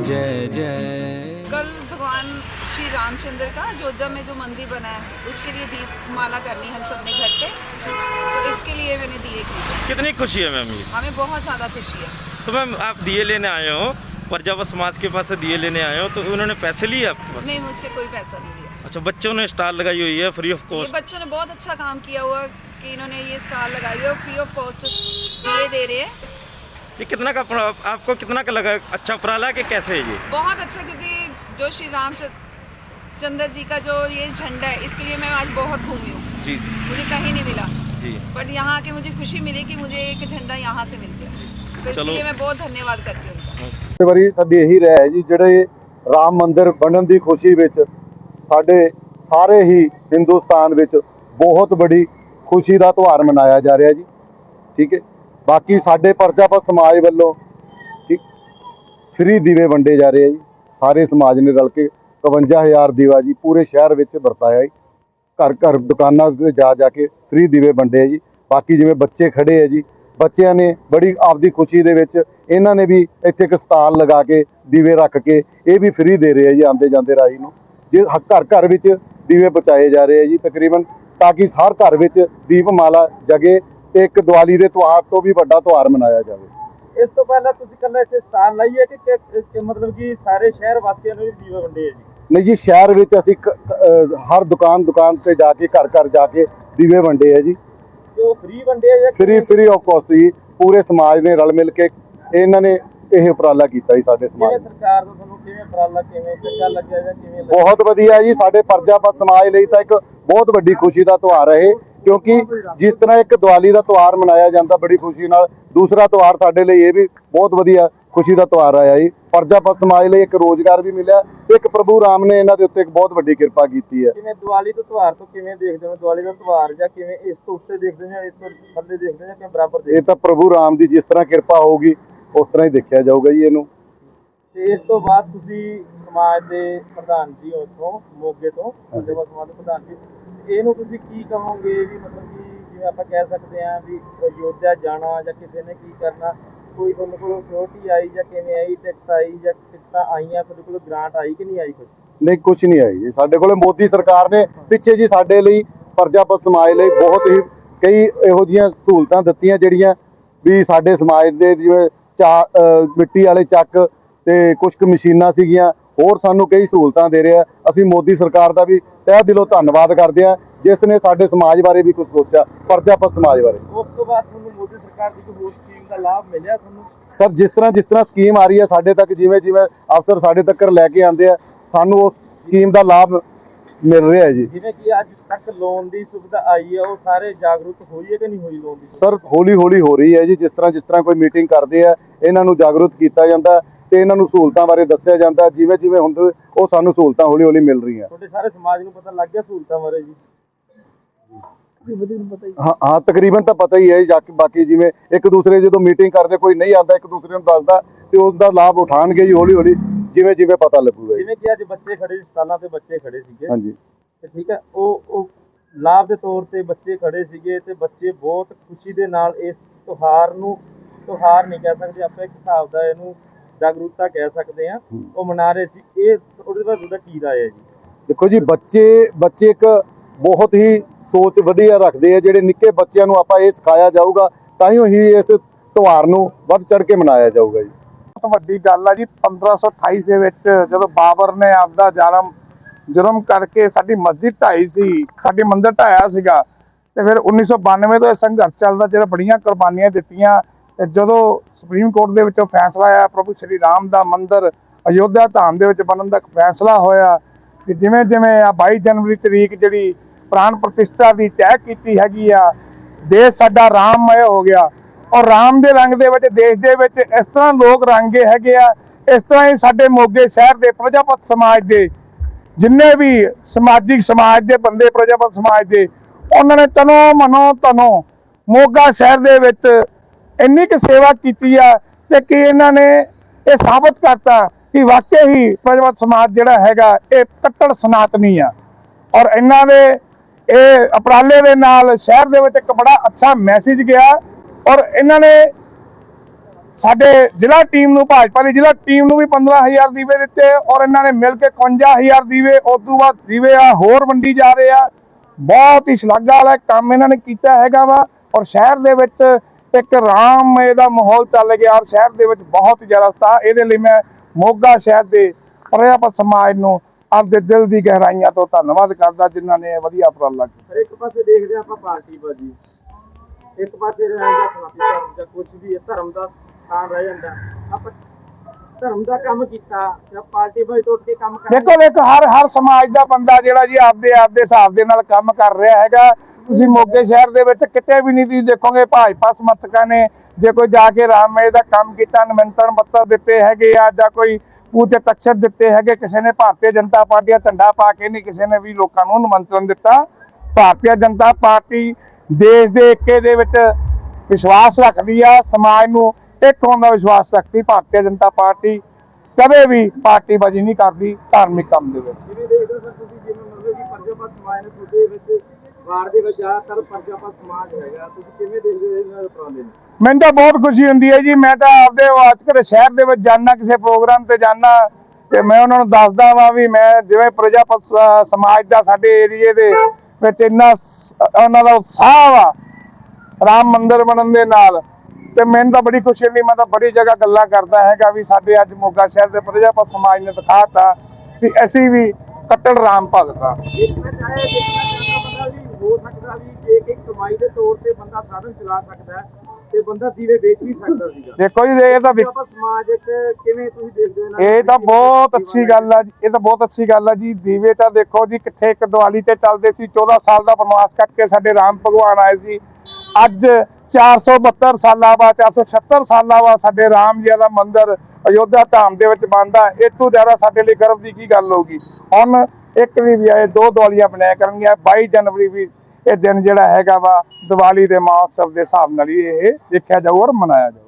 जय जय। कल भगवान श्री रामचंद्र का अयोध्या में जो मंदिर बना है उसके लिए दीप माला करनी हम सबने घर पे। तो इसके लिए मैंने दिए कितनी खुशी है मैम हमें बहुत ज़्यादा खुशी है। तो मैम आप दिए लेने आए हो पर जब समाज के पास से दिए लेने आए हो तो उन्होंने पैसे लिए आपके पास? नहीं मुझसे कोई पैसा नहीं लिया। अच्छा बच्चों ने स्टार लगाई हुई है फ्री ऑफ़ कॉस्ट बच्चों ने बहुत अच्छा काम किया हुआ कि इन्होंने ये स्टार लगाई है फ्री ऑफ़ कॉस्ट दिए दे रहे हैं। ये कितना का पड़ा- आपको कितना का लगा अच्छा उपराला है कि कैसे है ये बहुत अच्छा क्योंकि जो श्री राम चंद्र जी का जो ये झंडा है इसके लिए मैं आज बहुत घूमी हूँ जी मुझे कहीं नहीं मिला जी बट यहाँ आके मुझे खुशी मिली कि मुझे एक झंडा यहाँ से मिल गया तो इसके चलो। लिए मैं बहुत धन्यवाद करती हूँ उनका ਇਸ ਵਾਰੀ ਸਾਡੀ ਇਹੀ ਰਹਿ ਹੈ ਜੀ ਜਿਹੜੇ ਰਾਮ ਮੰਦਿਰ ਬਣਨ ਦੀ ਖੁਸ਼ੀ ਵਿੱਚ ਸਾਡੇ ਸਾਰੇ ਹੀ ਹਿੰਦੁਸਤਾਨ ਵਿੱਚ ਬਹੁਤ ਬੜੀ ਖੁਸ਼ੀ ਦਾ ਤਿਉਹਾਰ ਮਨਾਇਆ ਜਾ ਰਿਹਾ ਜੀ ਠੀਕ ਹੈ ਬਾਕੀ ਸਾਡੇ ਪ੍ਰਜਾਪਤ ਸਮਾਜ ਵੱਲੋਂ ਠੀਕ ਫ੍ਰੀ ਦੀਵੇ ਵੰਡੇ ਜਾ ਰਹੇ ਆ ਜੀ। ਸਾਰੇ ਸਮਾਜ ਨੇ ਰਲ ਕੇ 51000 ਦੀਵਾ ਜੀ ਪੂਰੇ ਸ਼ਹਿਰ ਵਿੱਚ ਵਰਤਾਇਆ ਜੀ। ਘਰ ਘਰ ਦੁਕਾਨਾਂ ਤੇ ਜਾ ਜਾ ਕੇ ਫ੍ਰੀ ਦੀਵੇ ਵੰਡੇ ਆ ਜੀ। ਬਾਕੀ ਜਿਵੇਂ ਬੱਚੇ ਖੜੇ ਆ ਜੀ, ਬੱਚਿਆਂ ਨੇ ਬੜੀ ਆਪਦੀ ਖੁਸ਼ੀ ਦੇ ਵਿੱਚ ਇਹਨਾਂ ਨੇ ਵੀ ਇੱਥੇ ਇੱਕ ਸਟਾਲ ਲਗਾ ਕੇ ਦੀਵੇ ਰੱਖ ਕੇ ਇਹ ਵੀ ਫ੍ਰੀ ਦੇ ਰਹੇ ਆ ਜੀ ਆਉਂਦੇ ਜਾਂਦੇ ਰਾਹੀ ਨੂੰ। ਜੇ ਘਰ ਘਰ ਵਿੱਚ ਦੀਵੇ ਬਚਾਏ ਜਾ ਰਹੇ ਆ ਜੀ ਤਕਰੀਬਨ, ਤਾਂ ਕਿ ਹਰ ਘਰ ਵਿੱਚ ਦੀਪਮਾਲਾ ਜਗੇ ਤੇ ਇੱਕ ਦੀਵਾਲੀ ਦੇ ਤਿਉਹਾਰ ਤੋਂ ਵੀ ਵੱਡਾ ਤਿਉਹਾਰ ਮਨਾਇਆ ਜਾਵੇ। ਇਸ ਤੋਂ ਪਹਿਲਾਂ ਤੁਸੀਂ ਕੱਲਾ ਇੱਥੇ ਸਥਾਨ ਲਾਈ ਹੈ ਕਿ ਕਿ- ਮਤਲਬ ਕਿ ਸਾਰੇ ਸ਼ਹਿਰ ਵਾਸੀਆਂ ਨੂੰ ਵੀ ਦੀਵੇ ਵੰਡੇ ਹੈ ਜੀ ਨਹੀਂ ਜੀ ਸ਼ਹਿਰ ਵਿੱਚ ਅਸੀਂ ਹਰ ਦੁਕਾਨ ਦੁਕਾਨ ਤੇ ਜਾ ਕੇ ਘਰ ਘਰ ਜਾ ਕੇ ਦੀਵੇ ਵੰਡੇ ਆ ਜੀ। ਉਹ ਫ੍ਰੀ ਵੰਡੇ ਜਾਂ ਫ੍ਰੀ ਫ੍ਰੀ ਆਫ ਕਾਸਟ ਜੀ। ਪੂਰੇ ਸਮਾਜ ਨੇ ਰਲ ਮਿਲ ਕੇ ਇਹਨਾਂ ਨੇ ਇਹ ਉਪਰਾਲਾ ਕੀਤਾ ਜੀ ਸਾਡੇ ਸਮਾਜ ਨੇ। ਸਰਕਾਰ ਤੋਂ ਤੁਹਾਨੂੰ ਕਿਵੇਂ ਉਪਰਾਲਾ ਕਿਵੇਂ ਚੰਗਾ ਲੱਗਿਆ ਜਾਂ ਕਿਵੇਂ ਬਹੁਤ ਵਧੀਆ ਜੀ। ਸਾਡੇ ਪਰਜਾਪਤ ਸਮਾਜ ਲਈ ਤਾਂ ਇੱਕ ਬਹੁਤ ਵੱਡੀ ਖੁਸ਼ੀ ਦਾ ਤਿਉਹਾਰ ਹੈ ਕਿਉਂਕਿ ਜਿਸ ਤਰ੍ਹਾਂ ਇੱਕ ਦੀਵਾਲੀ ਦਾ ਤਿਉਹਾਰ ਮਨਾਇਆ ਜਾਂਦਾ ਬੜੀ ਖੁਸ਼ੀ ਨਾਲ ਦੂਸਰਾ ਤਿਉਹਾਰ ਸਾਡੇ ਲਈ ਇਹ ਵੀ ਬਹੁਤ ਵਧੀਆ ਖੁਸ਼ੀ ਦਾ ਤਿਉਹਾਰ ਆਇਆ ਜੀ। ਪਰਜਾਪਤ ਸਮਾਜ ਲਈ ਇੱਕ ਰੋਜ਼ਗਾਰ ਵੀ ਮਿਲਿਆ ਇੱਕ ਪ੍ਰਭੂ ਰਾਮ ਨੇ ਇਹਨਾਂ ਦੇ ਉੱਤੇ ਇੱਕ ਬਹੁਤ ਵੱਡੀ ਕਿਰਪਾ ਕੀਤੀ ਹੈ। ਕਿਵੇਂ ਦੀਵਾਲੀ ਤੋਂ ਤਿਉਹਾਰ ਤੋਂ ਕਿਵੇਂ ਦੇਖਦੇ ਹੋ? ਦੀਵਾਲੀ ਦਾ ਤਿਉਹਾਰ ਜਾਂ ਕਿਵੇਂ ਇਸ ਤੋਂ ਉੱਤੇ ਦੇਖਦੇ ਹੋ ਜਾਂ ਇਸ ਤੋਂ ਥੱਲੇ ਦੇਖਦੇ ਹੋ ਜਾਂ ਕਿਵੇਂ ਬਰਾਬਰ ਦੇਖਦੇ ਇਹ ਤਾਂ ਪ੍ਰਭੂ ਰਾਮ ਦੀ ਜਿਸ ਤਰ੍ਹਾਂ ਕਿਰਪਾ ਹੋਊਗੀ ਉਸ ਤਰ੍ਹਾਂ ਹੀ ਦੇਖਿਆ ਜਾਊਗਾ ਜੀ ਇਹਨੂੰ? ਤੇ ਇਸ ਤੋਂ ਬਾਅਦ ਤੁਸੀਂ ਸਮਾਜ ਦੇ ਪ੍ਰਧਾਨ ਜੀ ਉੱਥੋਂ ਮੋਗੇ ਤੋਂ ਸਮਾਜ ਦੇ ਪ੍ਰਧਾਨ ਜੀ। ਇਹਨੂੰ ਤੁਸੀਂ ਕੀ ਕਹੋਗੇ ਵੀ ਮਤਲਬ ਕਿ ਜਿਵੇਂ ਆਪਾਂ ਕਹਿ ਸਕਦੇ ਹਾਂ ਵੀ ਅਯੋਧਿਆ ਜਾਣਾ ਜਾਂ ਕਿਸੇ ਨੇ ਕੀ ਕਰਨਾ, ਕੋਈ ਤੁਹਾਨੂੰ ਕੋਲ ਸਿਕਿਉਰਿਟੀ ਆਈ ਜਾਂ ਕਿਵੇਂ ਆਈ, ਟਿਕਟ ਆਈ ਜਾਂ ਟਿਕਟਾਂ ਆਈਆਂ, ਤੁਹਾਡੇ ਕੋਲ ਗ੍ਰਾਂਟ ਆਈ ਕਿ ਨਹੀਂ ਆਈ ਕੁਝ ਨਹੀਂ ਕੁਝ ਨਹੀਂ ਆਈ ਜੀ। ਸਾਡੇ ਕੋਲੇ ਮੋਦੀ ਸਰਕਾਰ ਨੇ ਪਿੱਛੇ ਜੀ ਸਾਡੇ ਲਈ ਪਰਜਾਪਤ ਸਮਾਜ ਲਈ ਬਹੁਤ ਹੀ ਕਈ ਇਹੋ ਜੀਆਂ ਸਹੂਲਤਾਂ ਦਿੱਤੀਆਂ ਜਿਹੜੀਆਂ ਵੀ ਸਾਡੇ ਸਮਾਜ ਦੇ ਜਿਵੇਂ ਚਾ ਮਿੱਟੀ ਵਾਲੇ ਚੱਕ ਤੇ ਕੁਝ ਕੁ ਮਸ਼ੀਨਾਂ ਸੀਗੀਆਂ ਹੋਰ ਸਾਨੂੰ ਕਈ ਸਹੂਲਤਾਂ ਦੇ ਰਿਹਾ ਅਸੀਂ ਮੋਦੀ ਸਰਕਾਰ ਦਾ ਵੀ ਤਹਿ ਦਿਲੋਂ ਧੰਨਵਾਦ ਕਰਦੇ ਹਾਂ ਜਿਸ ਨੇ ਸਾਡੇ ਸਮਾਜ ਬਾਰੇ ਵੀ ਕੁਝ ਸੋਚਿਆ ਪਰਜਾਪਤ ਸਮਾਜ ਬਾਰੇ ਉਸ ਤੋਂ ਬਾਅਦ ਤੁਹਾਨੂੰ ਮੋਦੀ ਸਰਕਾਰ ਦੀ ਕੋਈ ਹੋਰ ਸਕੀਮ ਦਾ ਲਾਭ ਮਿਲਿਆ ਤੁਹਾਨੂੰ? ਸਰ ਜਿਸ ਤਰ੍ਹਾਂ ਜਿਸ ਤਰ੍ਹਾਂ ਸਕੀਮ ਆ ਰਹੀ ਹੈ ਸਾਡੇ ਤੱਕ ਜਿਵੇਂ ਜਿਵੇਂ ਅਫਸਰ ਸਾਡੇ ਤੱਕ ਲੈ ਕੇ ਆਉਂਦੇ ਆ ਸਾਨੂੰ ਉਸ ਸਕੀਮ ਦਾ ਲਾਭ ਮਿਲ ਰਿਹਾ ਹੈ ਜੀ। ਜਿਵੇਂ ਕਿ ਅੱਜ ਤੱਕ ਲੋਨ ਦੀ ਸੁਵਿਧਾ ਆਈ ਹੈ ਉਹ ਸਾਰੇ ਜਾਗਰੂਕ ਹੋਈ ਹੈ ਕਿ ਨਹੀਂ ਹੋਈ ਲੋਨ ਦੀ? ਸਰ ਹੌਲੀ ਹੌਲੀ ਹੋ ਰਹੀ ਹੈ ਜੀ ਜਿਸ ਤਰ੍ਹਾਂ ਜਿਸ ਤਰ੍ਹਾਂ ਕੋਈ ਮੀਟਿੰਗ ਕਰਦੇ ਆ ਇਹਨਾਂ ਨੂੰ ਜਾਗਰੂਕ ਕੀਤਾ ਜਾਂਦਾ। ਤੇ ਇਹਨਾਂ ਨੂੰ ਸਹੂਲਤਾਂ ਬਾਰੇ ਦੱਸਿਆ ਜਾਂਦਾ ਜਿਵੇਂ ਜਿਵੇਂ ਹੁੰਦੇ ਉਹ ਸਾਨੂੰ ਸਹੂਲਤਾਂ ਹੌਲੀ ਹੌਲੀ ਮਿਲ ਰਹੀਆਂ। ਤੁਹਾਡੇ ਸਾਰੇ ਸਮਾਜ ਨੂੰ ਪਤਾ ਲੱਗ ਗਿਆ ਸਹੂਲਤਾਂ ਬਾਰੇ ਜੀ? ਹਾਂ ਹਾਂ। ਤਕਰੀਬਨ ਤਾਂ ਪਤਾ ਹੀ ਹੈ ਜੀ, ਕੇ ਬਾਕੀ ਜਿਵੇਂ ਇੱਕ ਦੂਸਰੇ ਜਦੋਂ ਮੀਟਿੰਗ ਕਰਦੇ ਕੋਈ ਨਹੀਂ ਆਉਂਦਾ ਇੱਕ ਦੂਸਰੇ ਨੂੰ ਦੱਸਦਾ ਤੇ ਉਸ ਦਾ ਲਾਭ ਉਠਾਣਗੇ ਜੀ ਹੌਲੀ ਹੌਲੀ ਜਿਵੇਂ ਜਿਵੇਂ ਪਤਾ ਲੱਗੂਗਾ ਜਿਵੇਂ ਕਿ ਅੱਜ ਬੱਚੇ ਖੜੇ ਸੀ ਸਟਾਲਾਂ ਤੇ ਬੱਚੇ ਖੜੇ ਸੀਗੇ। ਹਾਂਜੀ। ਤੇ ਠੀਕ ਹੈ ਉਹ ਉਹ ਲਾਭ ਦੇ ਤੌਰ ਤੇ ਬੱਚੇ ਖੜੇ ਸੀਗੇ ਤੇ ਬੱਚੇ ਬਹੁਤ ਖੁਸ਼ੀ ਦੇ ਨਾਲ ਇਸ ਤਿਉਹਾਰ ਨੂੰ ਤਿਉਹਾਰ ਨਹੀਂ ਕਹਿ ਸਕਦੇ ਆਪਾਂ ਇੱਕ ਹਿਸਾਬ ਦਾ ਇਹਨੂੰ ਜਾਗਰੂਕਤਾ ਕਹਿ ਸਕਦੇ ਆ ਉਹ ਮਨਾ ਰਹੇ ਸੀ। ਇਹ ਉਹਦੇ ਬਾਰੇ ਤੁਹਾਡਾ ਕੀ ਰਾਏ ਹੈ ਜੀ? ਦੇਖੋ ਜੀ ਬੱਚੇ ਬੱਚੇ ਇੱਕ ਬਹੁਤ ਹੀ ਸੋਚ ਵਧੀਆ ਰੱਖਦੇ ਆ ਜਿਹੜੇ ਨਿੱਕੇ ਬੱਚਿਆਂ ਨੂੰ ਆਪਾਂ ਇਹ ਸਿਖਾਇਆ ਜਾਊਗਾ ਤਾਂ ਹੀ ਹੀ ਇਸ ਤਿਉਹਾਰ ਨੂੰ ਵੱਧ ਚੜ ਕੇ ਮਨਾਇਆ ਜਾਊਗਾ ਜੀ। ਬਹੁਤ ਵੱਡੀ ਗੱਲ ਆ ਜੀ 1528 ਦੇ ਵਿੱਚ ਜਦੋਂ ਬਾਬਰ ਨੇ ਆਪਦਾ ਜਨਮ ਜੁਰਮ ਕਰਕੇ ਸਾਡੀ ਮਸਜਿਦ ਢਾਈ ਸੀ ਸਾਡੀ ਮੰਦਿਰ ਢਾਇਆ ਸੀਗਾ ਤੇ ਫਿਰ 1992 ਤੋਂ ਇਹ ਸੰਘਰਸ਼ ਚੱਲਦਾ ਜਿਹੜਾ ਬੜੀਆਂ ਕੁਰਬਾਨੀਆਂ ਦਿੱਤੀਆਂ ਤੇ ਜਦੋਂ ਸੁਪਰੀਮ ਕੋਰਟ ਦੇ ਵਿੱਚੋਂ ਫੈਸਲਾ ਆਇਆ, ਪ੍ਰਭੂ ਸ਼੍ਰੀ ਰਾਮ ਦਾ ਮੰਦਿਰ ਅਯੋਧਿਆ ਧਾਮ ਦੇ ਵਿੱਚ ਬਣਨ ਦਾ ਫੈਸਲਾ ਹੋਇਆ ਕਿ ਜਿਵੇਂ ਜਿਵੇਂ ਆ 22 ਜਨਵਰੀ ਤਰੀਕ ਜਿਹੜੀ ਪ੍ਰਾਣ ਪ੍ਰਤਿਸ਼ਠਾ ਦੀ ਤੈਅ ਕੀਤੀ ਹੈਗੀ ਆ, ਦੇਸ਼ ਸਾਡਾ ਰਾਮਮय ਹੋ ਗਿਆ। ਔਰ ਰਾਮ ਦੇ ਰੰਗ ਦੇ ਵਿੱਚ, ਦੇਸ਼ ਦੇ ਵਿੱਚ ਇਸ ਤਰ੍ਹਾਂ ਲੋਕ ਰੰਗੇ ਹੈਗੇ ਆ, ਇਸ ਤਰ੍ਹਾਂ ਹੀ ਸਾਡੇ ਮੋਗੇ ਸ਼ਹਿਰ ਦੇ ਪ੍ਰਜਾਪਤ ਸਮਾਜ ਦੇ ਜਿੰਨੇ ਵੀ ਸਮਾਜਿਕ ਸਮਾਜ ਦੇ ਬੰਦੇ, ਪ੍ਰਜਾਪਤ ਸਮਾਜ ਦੇ, ਉਹਨਾਂ ਨੇ ਤਨੋ ਮਨੋ ਤਨੋ ਮੋਗਾ ਸ਼ਹਿਰ ਦੇ ਵਿੱਚ ਇੰਨੀ ਕੁ ਸੇਵਾ ਕੀਤੀ ਆ ਤੇ ਕਿ ਇਹਨਾਂ ਨੇ ਇਹ ਸਾਬਤ ਕਰਤਾ ਕਿ ਵਾਕਿਆ ਹੀ ਪ੍ਰਜਾਪਤ ਸਮਾਜ ਜਿਹੜਾ ਹੈਗਾ, ਇਹ ਕੱਟੜ ਸਨਾਤਨੀ ਆ। ਔਰ ਇਹਨਾਂ ਦੇ ਇਹ ਅਪਰਾਲੇ ਦੇ ਨਾਲ ਸ਼ਹਿਰ ਦੇ ਵਿੱਚ ਇੱਕ ਬੜਾ ਅੱਛਾ ਮੈਸੇਜ ਗਿਆ। ਔਰ ਇਹਨਾਂ ਨੇ ਸਾਡੇ ਜ਼ਿਲ੍ਹਾ ਟੀਮ ਨੂੰ, ਭਾਜਪਾ ਦੀ ਜ਼ਿਲ੍ਹਾ ਟੀਮ ਨੂੰ ਵੀ 15000 ਦੀਵੇ ਦਿੱਤੇ ਔਰ ਇਹਨਾਂ ਨੇ ਮਿਲ ਕੇ 51000 ਦੀਵੇ, ਉਸ ਤੋਂ ਬਾਅਦ ਦੀਵੇ ਆ, ਹੋਰ ਵੰਡੀ ਜਾ ਰਹੇ ਆ। ਬਹੁਤ ਹੀ ਸ਼ਲਾਘਾ ਵਾਲਾ ਕੰਮ ਇਹਨਾਂ ਨੇ ਕੀਤਾ ਹੈਗਾ ਵਾ। ਔਰ ਸ਼ਹਿਰ ਦੇ ਵਿੱਚ ਇੱਕ ਰਾਮ ਦਾ ਮਾਹੌਲ ਚੱਲ ਗਿਆ। ਔਰ ਸ਼ਹਿਰ ਦੇ ਵਿੱਚ ਬਹੁਤ ਜ਼ਿਆਦਾ ਸਤਾ ਇਹਦੇ ਲਈ ਮੈਂ ਮੋਗਾ ਸ਼ਹਿਰ ਦੇ ਪਰਿਆਪਤ ਸਮਾਜ ਨੂੰ ਆਪਦੇ ਦਿਲ ਦੀ ਗਹਿਰਾਈਆਂ ਤੋਂ ਧੰਨਵਾਦ ਕਰਦਾ ਜਿਨ੍ਹਾਂ ਨੇ ਇਹ ਵਧੀਆ ਉਪਰਾਲਾ ਕੀਤਾ। ਹਰ ਇੱਕ ਪਾਸੇ ਦੇਖਦੇ ਆਪਾਂ ਪਾਰਟੀ ਬਾਜੀ। ਇੱਕ ਪਾਸੇ ਰਹਿੰਦਾ ਸਨਾਤਨ ਧਰਮ ਦਾ ਕੁਝ ਵੀ ਹੈ ਧਰਮ ਦਾ ਸਥਾਨ ਰਹਿ ਜਾਂਦਾ। ਆਪਾਂ ਧਰਮ ਦਾ ਕੰਮ ਕੀਤਾ ਜਾਂ ਪਾਰਟੀ ਤੋਂ ਉੱਠ ਕੇ ਕੰਮ ਕਰ ਦੇਖੋ ਦੇਖੋ ਹਰ ਹਰ ਸਮਾਜ ਦਾ ਬੰਦਾ ਜਿਹੜਾ ਜੀ ਆਪਦੇ ਆਪਦੇ ਹਿਸਾਬ ਦੇ ਨਾਲ ਕੰਮ ਕਰ ਰਿਹਾ ਹੈਗਾ। ਤੁਸੀਂ ਮੋਗੇ ਸ਼ਹਿਰ ਦੇ ਵਿੱਚ ਕਿਤੇ ਵੀ ਨਹੀਂ ਤੁਸੀਂ ਦੇਖੋਗੇ, ਭਾਜਪਾ ਸਮਰਥਕਾਂ ਨੇ ਜੇ ਕੋਈ ਜਾ ਕੇ ਰਾਮਮੇ ਦਾ ਕੰਮ ਕੀਤਾ, ਨਿਮੰਤਰਣ ਪੱਤਰ ਦਿੱਤੇ ਹੈਗੇ ਆ ਜਾਂ ਕੋਈ ਪੂਜੇ ਤਖਤ ਦਿੱਤੇ ਹੈਗੇ, ਕਿਸੇ ਨੇ ਭਾਰਤੀ ਜਨਤਾ ਪਾਰਟੀ ਦਾ ਝੰਡਾ ਪਾ ਕੇ ਨਹੀਂ ਕਿਸੇ ਨੇ ਵੀ ਲੋਕਾਂ ਨੂੰ ਨਿਮੰਤਰਣ ਦਿੱਤਾ, ਭਾਰਤੀ ਜਨਤਾ ਪਾਰਟੀ ਦੇਸ਼ ਦੇ ਏਕੇ ਦੇ ਵਿੱਚ ਵਿਸ਼ਵਾਸ ਰੱਖਦੀ ਆ, ਸਮਾਜ ਨੂੰ ਇੱਕ ਹੋਣ ਦਾ ਵਿਸ਼ਵਾਸ ਰੱਖਦੀ, ਭਾਰਤੀ ਜਨਤਾ ਪਾਰਟੀ ਕਦੇ ਵੀ ਪਾਰਟੀਬਾਜ਼ੀ ਨਹੀਂ ਕਰਦੀ ਧਾਰਮਿਕ ਕੰਮ ਦੇ ਵਿੱਚ ਵਾਰ ਦੇ ਵਿੱਚ ਜ਼ਿਆਦਾਤਰ ਪਰਜਾਪਤ ਸਮਾਜ ਹੈਗਾ। ਤੁਸੀਂ ਕਿਵੇਂ ਦੇਖਦੇ ਹੋ ਇਹਨਾਂ ਦੇ ਉਪਰਾਲੇ ਨੂੰ? ਮੈਨੂੰ ਤਾਂ ਬਹੁਤ ਖੁਸ਼ੀ ਹੁੰਦੀ ਹੈ ਜੀ। ਮੈਂ ਤਾਂ ਆਪਦੇ ਆਜਕਰ ਸ਼ਹਿਰ ਦੇ ਵਿੱਚ ਜਾਣਾ ਕਿਸੇ ਪ੍ਰੋਗਰਾਮ ਤੇ ਜਾਣਾ ਤੇ ਮੈਂ ਉਹਨਾਂ ਨੂੰ ਦੱਸਦਾ ਵਾਂ ਵੀ ਮੈਂ ਜਿਵੇਂ ਪ੍ਰਜਾਪਤ ਸਮਾਜ ਦਾ ਸਾਡੇ ਏਰੀਏ ਦੇ ਵਿੱਚ ਇੰਨਾ ਉਹਨਾਂ ਦਾ ਉਤਸ਼ਾਹ ਵਾ ਰਾਮ ਮੰਦਿਰ ਬਣਨ ਦੇ ਨਾਲ ਤੇ ਮੈਨੂੰ ਤਾਂ ਬੜੀ ਖੁਸ਼ੀ ਹੁੰਦੀ। ਮੈਂ ਤਾਂ ਬੜੀ ਜਗ੍ਹਾ ਗੱਲਾਂ ਕਰਦਾ ਹੈਗਾ ਵੀ ਸਾਡੇ ਅੱਜ ਮੋਗਾ ਸ਼ਹਿਰ ਦੇ ਪ੍ਰਜਾਪਤ ਸਮਾਜ ਨੇ ਦਿਖਾਤਾ ਵੀ ਅਸੀਂ ਵੀ ਕੱਟੜ ਰਾਮ ਭਗਤ ਆ। ਹੋ ਸਕਦਾ ਵੀ ਜੇ ਕਿ ਕਮਾਈ ਦੇ ਤੌਰ ਤੇ ਬੰਦਾ ਸਾਧਨ ਚਲਾ ਸਕਦਾ ਹੈ, ਤੇ ਬੰਦਾ ਦੀਵੇ ਵੇਚ ਵੀ ਸਕਦਾ ਸੀਗਾ। ਦੇਖੋ ਜੀ ਇਹ ਤਾਂ ਵਿਕ- ਆਪਾਂ ਸਮਾਜ ਇੱਕ ਕਿਵੇਂ ਤੁਸੀਂ ਦੇਖਦੇ ਹੋ ਇਹ? ਤਾਂ ਬਹੁਤ ਅੱਛੀ ਗੱਲ ਆ ਜੀ ਇਹ ਤਾਂ ਬਹੁਤ ਅੱਛੀ ਗੱਲ ਆ ਜੀ। ਦੀਵੇ ਤਾਂ ਦੇਖੋ ਜੀ ਕਿੱਥੇ ਇੱਕ ਦੀਵਾਲੀ ਤੇ ਚੱਲਦੇ ਸੀ 14 ਸਾਲ ਦਾ ਬਨਵਾਸ ਕੱਟ ਕੇ ਸਾਡੇ ਰਾਮ ਭਗਵਾਨ ਆਏ ਸੀ। ਅੱਜ 472 ਸਾਲਾਂ ਬਾਅਦ 476 ਸਾਲਾਂ ਬਾਅਦ ਸਾਡੇ ਰਾਮ ਜੀ ਦਾ ਮੰਦਿਰ ਅਯੋਧਿਆ ਧਾਮ ਦੇ ਵਿੱਚ ਬਣਦਾ। ਇਹ ਤੋਂ ਜ਼ਿਆਦਾ ਸਾਡੇ ਲਈ ਗਰਵ ਦੀ ਕੀ ਗੱਲ ਹੋਊਗੀ? ਹੁਣ ਇੱਕ ਵੀ ਵੀ ਆਏ, ਦੋ ਦੀਵਾਲੀਆਂ ਬਣਾਇਆ ਕਰਨਗੀਆਂ। 22 ਜਨਵਰੀ ਵੀ ਇਹ ਦਿਨ ਜਿਹੜਾ ਹੈਗਾ ਵਾ, ਦੀਵਾਲੀ ਦੇ ਮਹੋਤਸਵ ਦੇ ਹਿਸਾਬ ਨਾਲ ਹੀ ਇਹ ਦੇਖਿਆ ਜਾਊ ਔਰ ਮਨਾਇਆ ਜਾਊ।